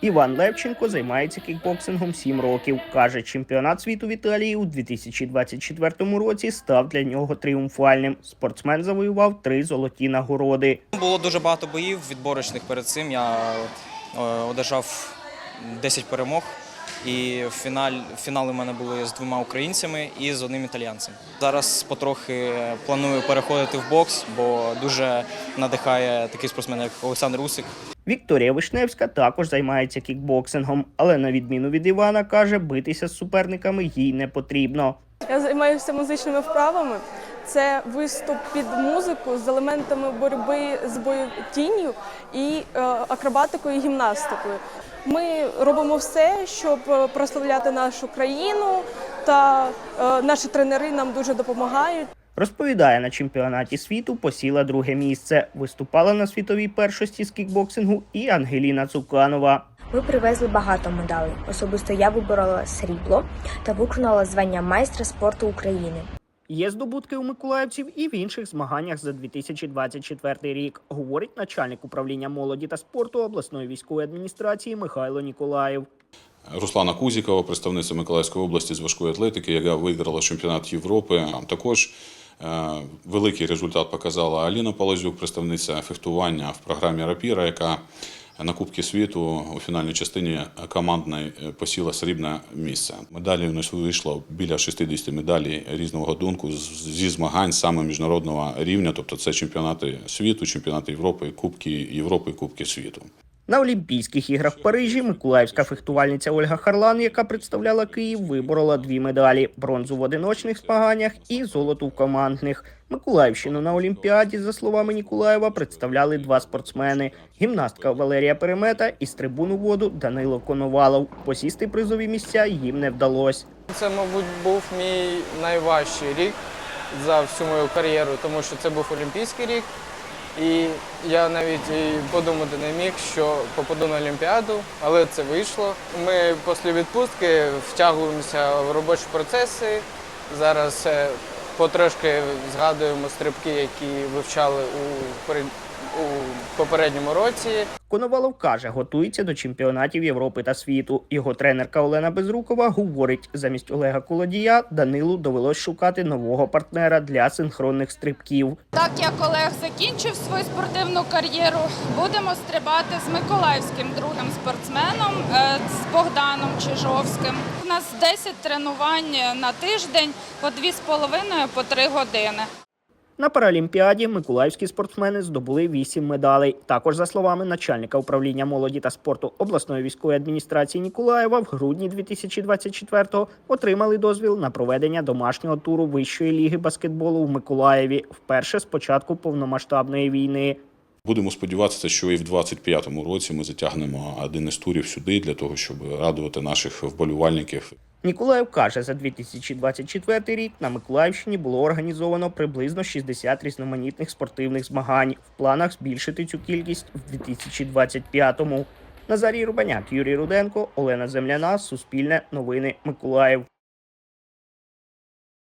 Іван Левченко займається кікбоксингом 7 років. Каже, чемпіонат світу в Італії у 2024 році став для нього тріумфальним. Спортсмен завоював три золоті нагороди. Було дуже багато боїв відборочних перед цим. Я е, одержав 10 перемог. І в фінал, фінали в мене були з двома українцями і з одним італійцем. Зараз потрохи планую переходити в бокс, бо дуже надихає такий спортсмен, як Олександр Усик. Вікторія Вишневська також займається кікбоксингом, але на відміну від Івана каже, битися з суперниками їй не потрібно. Я займаюся музичними вправами. Це виступ під музику з елементами боротьби з бою тінню і е, акробатикою і гімнастикою. Ми робимо все, щоб е, прославляти нашу країну, та е, наші тренери нам дуже допомагають. Розповідає, на чемпіонаті світу посіла друге місце. Виступала на світовій першості з кікбоксингу і Ангеліна Цуканова. Ми привезли багато медалей. Особисто я виборола срібло та виконала звання майстра спорту України. Є здобутки у миколаївців і в інших змаганнях за 2024 рік, говорить начальник управління молоді та спорту обласної військової адміністрації Михайло Ніколаєв. Руслана Кузікова, представниця Миколаївської області з важкої атлетики, яка виграла чемпіонат Європи. Також е, великий результат показала Аліна Полозюк, представниця фехтування в програмі Рапіра, яка на Кубки світу у фінальній частині командної е, посіла срібне місце. Медалі у нас вийшло біля 60 медалей різного гадунку з- зі змагань саме міжнародного рівня, тобто це чемпіонати світу, чемпіонати Європи, Кубки Європи, Кубки світу. На Олімпійських іграх в Парижі миколаївська фехтувальниця Ольга Харлан, яка представляла Київ, виборола дві медалі: бронзу в одиночних змаганнях і золоту в командних. Миколаївщину на Олімпіаді, за словами Ніколаєва, представляли два спортсмени: гімнастка Валерія Перемета і з трибуну воду Данило Коновалов. Посісти призові місця їм не вдалося. Це, мабуть, був мій найважчий рік за всю мою кар'єру, тому що це був Олімпійський рік. І я навіть і подумати не міг, що попаду на Олімпіаду, але це вийшло. Ми після відпустки втягуємося в робочі процеси. Зараз е, потрошки згадуємо стрибки, які вивчали у, у попередньому році. Коновалов каже, готується до чемпіонатів Європи та світу. Його тренерка Олена Безрукова говорить, замість Олега Колодія Данилу довелось шукати нового партнера для синхронних стрибків. Так як Олег закінчив свою спортивну кар'єру, будемо стрибати з миколаївським другим спортсменом е, з Богданом Чижовським. У нас 10 тренувань на тиждень по 2,5-3 години. На Паралімпіаді миколаївські спортсмени здобули вісім медалей. Також, за словами начальника управління молоді та спорту обласної військової адміністрації Ніколаєва, в грудні 2024-го отримали дозвіл на проведення домашнього туру вищої ліги баскетболу в Миколаєві вперше з початку повномасштабної війни. Будемо сподіватися, що і в 25-му році ми затягнемо один із турів сюди для того, щоб радувати наших вболівальників. Ніколаєв каже, за 2024 рік на Миколаївщині було організовано приблизно 60 різноманітних спортивних змагань. В планах збільшити цю кількість в 2025-му. Назарій Рубаняк, Юрій Руденко, Олена Земляна, Суспільне, Новини Миколаїв.